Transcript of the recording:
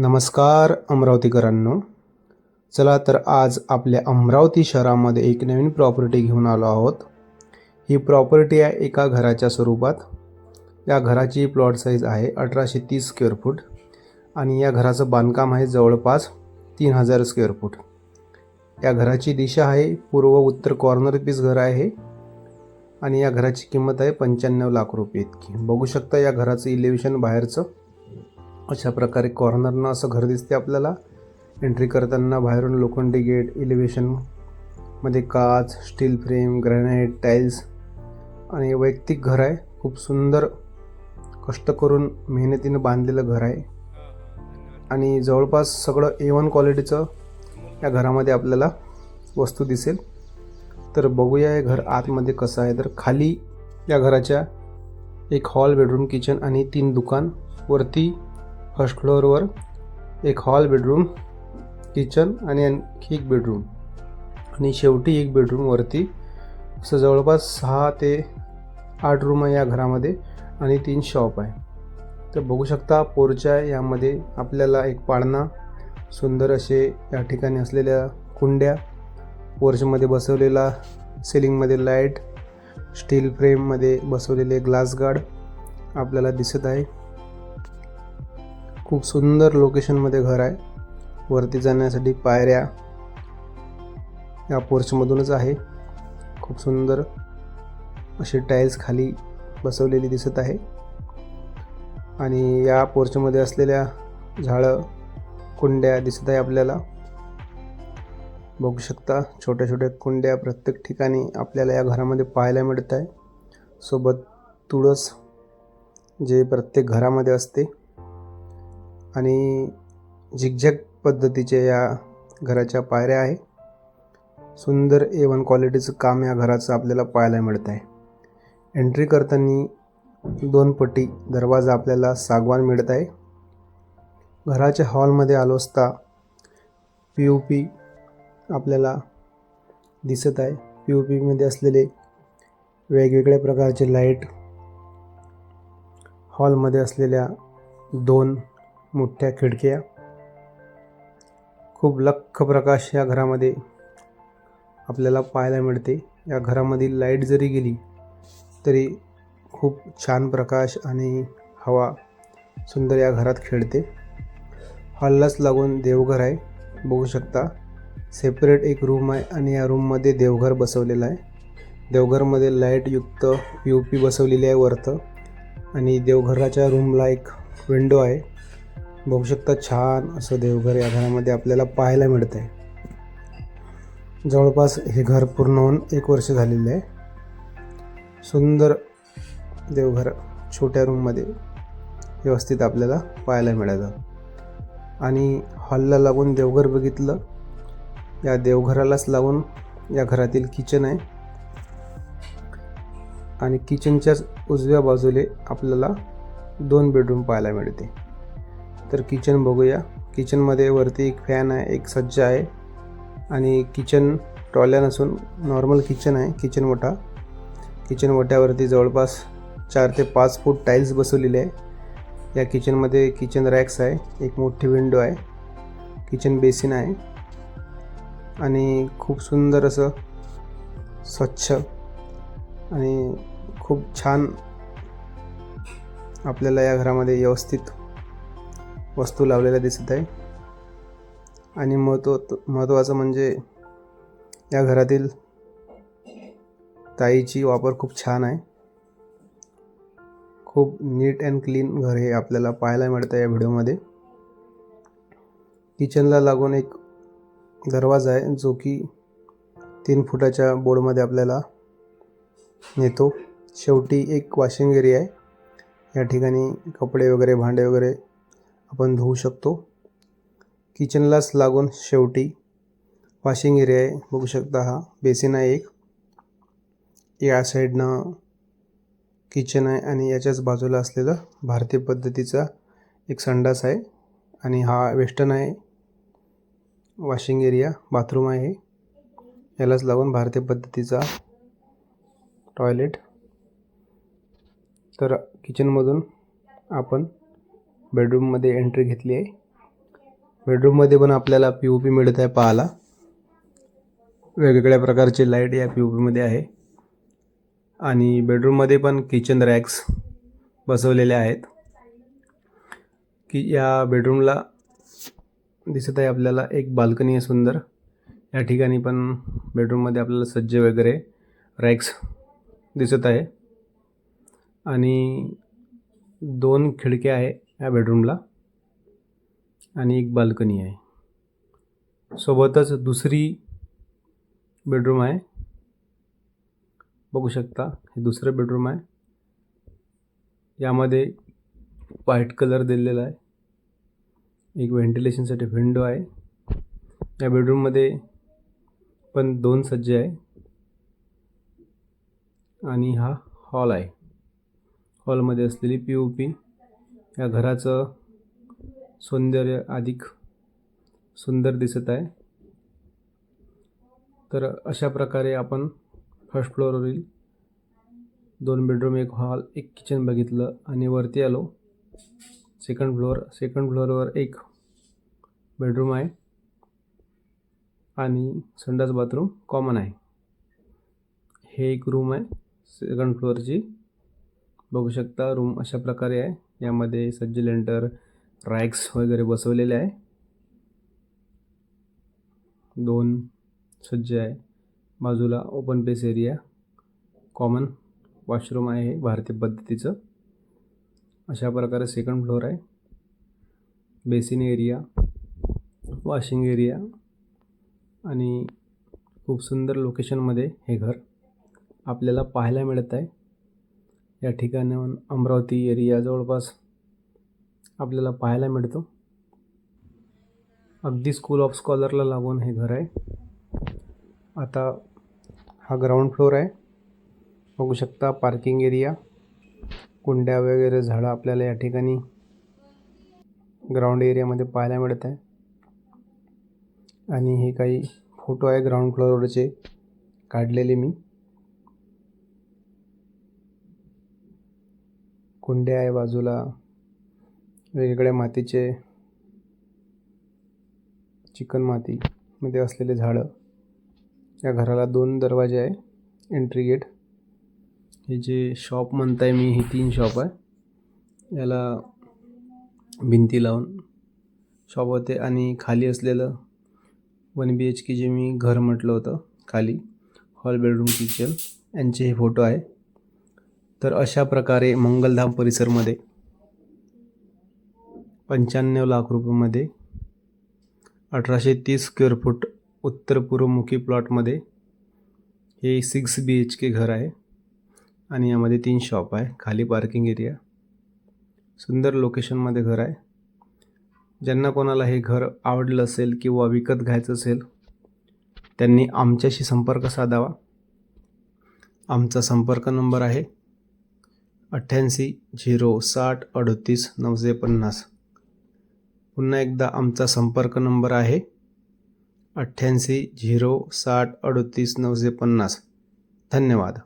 नमस्कार अमरावतीकरांनो. चला तर आज आपल्या अमरावती शहरामध्ये एक नवीन प्रॉपर्टी घेऊन आलो आहोत. ही प्रॉपर्टी आहे एका घराच्या स्वरूपात. या घराची प्लॉट साईज आहे अठराशे तीस स्क्वेअर फूट आणि या घराचं बांधकाम आहे जवळपास तीन हजार स्क्वेअर फूट या घराची दिशा आहे पूर्व उत्तर कॉर्नर पीस घर आहे आणि या घराची किंमत आहे पंच्याण्णव लाख रुपये इतकी. बघू शकता या घराचं इलेव्हेशन बाहेरचं. अशा प्रकारे कॉर्नरनं असं घर दिसते आपल्याला. एंट्री करताना बाहेरून लोखंडी गेट इलिव्हेशनमध्ये काच स्टील फ्रेम ग्रॅनाईट टाईल्स आणि वैयक्तिक घर आहे. खूप सुंदर कष्ट करून मेहनतीनं बांधलेलं घर आहे. आणि जवळपास सगळं ए वन क्वालिटीचं या घरामध्ये आपल्याला वस्तू दिसेल. तर बघूया हे घर आतमध्ये कसं आहे. तर खाली या घराच्या एक हॉल बेडरूम किचन आणि तीन दुकान. वरती फर्स्ट फ्लोअरवर एक हॉल बेडरूम किचन आणि आणखी एक बेडरूम. आणि शेवटी एक बेडरूम वरती असं जवळपास सहा ते आठ रूम आहे या घरामध्ये आणि तीन शॉप आहे. तर बघू शकता पोरच्या यामध्ये आपल्याला एक पाळणा सुंदर असे या ठिकाणी असलेल्या कुंड्या पोर्चमध्ये बसवलेला सिलिंगमध्ये लाइट स्टील फ्रेममध्ये बसवलेले ग्लास गार्ड आपल्याला दिसत आहे. खूप सुंदर लोकेशनमध्ये घर आहे. वरती जाण्यासाठी पायऱ्या या पोर्चमधूनच आहे. खूप सुंदर अशी टाईल्स खाली बसवलेली दिसत आहे. आणि या पोर्चमध्ये असलेल्या झाडं कुंड्या दिसत आहे आपल्याला. बघू शकता छोट्या छोट्या कुंड्या प्रत्येक ठिकाणी आपल्याला या घरामध्ये पाहायला मिळत आहे. सोबत तुळस जे प्रत्येक घरामध्ये असते. आणि झिकझॅक पद्धतीच्या या घराच्या पायऱ्या आहे. सुंदर ए वन क्वालिटीचं काम या घराचं आपल्याला पाहायला मिळत आहे एंट्री करताना दोन पट्टी दरवाजा आपल्याला सागवान मिळत आहे घराच्या हॉलमध्ये आलो असता पी यू पी आपल्याला दिसत आहे पी यू पीमध्ये असलेले वेगवेगळ्या प्रकारचे लाइट हॉलमध्ये असलेल्या दोन मोठ्या खिडक्या खूप लख्ख प्रकाश या घरामध्ये आपल्याला पाहायला मिळते. या घरामधील लाइट जरी गेली तरी खूप छान प्रकाश आणि हवा सुंदर या घरात खेळते. हॉललाच लागून देवघर आहे. बघू शकता सेपरेट एक रूम आहे आणि या रूममध्ये देवघर बसवलेलं आहे. देवघरमध्ये लाईटयुक्त पी ओ पी बसवलेली आहे वरतं आणि देवघराच्या रूमला एक विंडो आहे. बघू शकता छान असं देवघर या घरामध्ये आपल्याला पाहायला मिळतं आहे जवळपास हे घर पूर्ण होऊन एक वर्ष झालेलं आहे. सुंदर देवघर छोट्या रूममध्ये व्यवस्थित आपल्याला पाहायला मिळालं. आणि हॉलला लागून देवघर बघितलं या देवघरालाच लागून या घरातील किचन आहे. आणि किचनच्याच उजव्या बाजूला आपल्याला दोन बेडरूम पाहायला मिळते. तर किचन बघूया. किचनमध्ये वरती एक फॅन आहे एक सज्जा आहे. आणि किचन टॉयल्या नसून नॉर्मल किचन आहे. किचन मोठा. किचन मोठ्यावरती जवळपास चार ते पाच फूट टाईल्स बसवलेले आहे. या किचनमध्ये किचन रॅक्स आहे. एक मोठी विंडो आहे. किचन बेसिन आहे. आणि खूप सुंदर असं स्वच्छ आणि खूप छान आपल्याला या घरामध्ये व्यवस्थित वस्तू लावलेल्या दिसत आहे. आणि महत्त्व महत्त्वाचं म्हणजे या घरातील ताईची वापर खूप छान आहे. खूप नीट अँड क्लीन घर हे आपल्याला पाहायला मिळतं या व्हिडिओमध्ये. किचनला लागून एक दरवाजा आहे जो की तीन फुटाच्या बोर्डमध्ये आपल्याला नेतो. शेवटी एक वॉशिंग एरिया आहे. या ठिकाणी कपडे वगैरे भांडे वगैरे आपण धुवू शकतो. किचनलाच लागून शेवटी वॉशिंग एरिया आहे. बघू शकता हा बेसिन आहे एक. या साईडनं किचन आहे आणि याच्याच बाजूला असलेलं भारतीय पद्धतीचा एक संडास आहे. आणि हा वेस्टर्न आहे. वॉशिंग एरिया बाथरूम आहे. यालाच लागून भारतीय पद्धतीचा टॉयलेट तर किचनमधून आपण बेडरूममध्ये एंट्री घेतली आहे. बेडरूममध्ये पण आपल्याला पी ओ पी मिळत आहे पाहायला. वेगवेगळ्या प्रकारचे लाइट या पी ओ पीमध्ये आहे. आणि बेडरूममध्ये पण किचन रॅक्स बसवलेले आहेत. की या बेडरूमला दिसत आहे आपल्याला एक बाल्कनी आहे सुंदर. या ठिकाणी पण बेडरूममध्ये आपल्याला सज्ज वगैरे रॅक्स दिसत आहे. आणि दोन खिडक्या आहे. या बेडरूमला आणि एक बाल्कनी आहे. सोबतच दुसरी बेडरूम आहे. बघू शकता हे दुसरं बेडरूम आहे. यामध्ये व्हाईट कलर दिलेला आहे. एक व्हेंटिलेशनसाठी विंडो आहे. या बेडरूममध्ये पण दोन सज्जे आहे. आणि हा हॉल आहे. हॉलमध्ये असलेली पी ओ पी या घराचं सौंदर्य अधिक सुंदर दिसत आहे. तर अशा प्रकारे आपण फर्स्ट फ्लोअरवरील दोन बेडरूम एक हॉल एक किचन बघितलं आणि वरती आलो. सेकंड फ्लोअर सेकंड फ्लोअरवर एक बेडरूम आहे आणि संडास बाथरूम कॉमन आहे. हे एक रूम आहे. सेकंड फ्लोअरची बघू शकता रूम अशा प्रकारे आहे. यामध्ये सज्ज लेंटर रॅक्स वगैरे बसवलेले आहे. दोन सज्ज आहे. बाजूला open space area common washroom आहे हे भारतीय पद्धतीचं. अशा प्रकारे सेकंड फ्लोअर आहे. बेसिन एरिया वॉशिंग एरिया आणि खूप सुंदर लोकेशनमध्ये हे घर आपल्याला पाहायला मिळत आहे. या ठिकाणाहून अमरावती एरिया जवळपास आपल्याला पाहायला मिळतो. अगदी स्कूल ऑफ स्कॉलरला लागून हे घर आहे. आता हा ग्राउंड फ्लोअर आहे. बघू शकता पार्किंग एरिया कुंड्या वगैरे झाडं आपल्याला या ठिकाणी ग्राउंड एरियामध्ये पाहायला मिळत आहे. आणि हे काही फोटो आहे ग्राउंड फ्लोअरवरचे काढलेले मी. कुंड्या आहे बाजूला. वेगवेगळ्या मातीचे चिकन मातीमध्ये असलेले झाडं. या घराला दोन दरवाजे आहे. एंट्री गेट हे जे शॉप म्हणताय मी ही तीन शॉप आहे. याला भिंती लावून शॉप होते आणि खाली असलेलं वन बी एच के जे मी घर म्हटलं होतं खाली. हॉल बेडरूम किचन यांचे हे फोटो आहे. तर अशा प्रकारे मंगलधाम परिसरमध्ये पंच्याण्णव लाख रुपयामध्ये अठराशे तीस स्क्वेअर फूट उत्तर पूर्वमुखी प्लॉटमध्ये हे सिक्स बी एच के घर आहे. आणि यामध्ये तीन शॉप आहे. खाली पार्किंग एरिया सुंदर लोकेशनमध्ये घर आहे. ज्यांना कोणाला हे घर आवडलं असेल किंवा विकत घ्यायचं असेल त्यांनी आमच्याशी संपर्क साधावा. आमचा संपर्क नंबर आहे अठ्ठ्याऐंशी झिरो साठ अडतीस नऊशे पन्नास. पुन्हा एकदा आमचा संपर्क नंबर आहे. अठ्ठ्याऐंशी झिरो साठ अडतीस नऊशे पन्नास. धन्यवाद.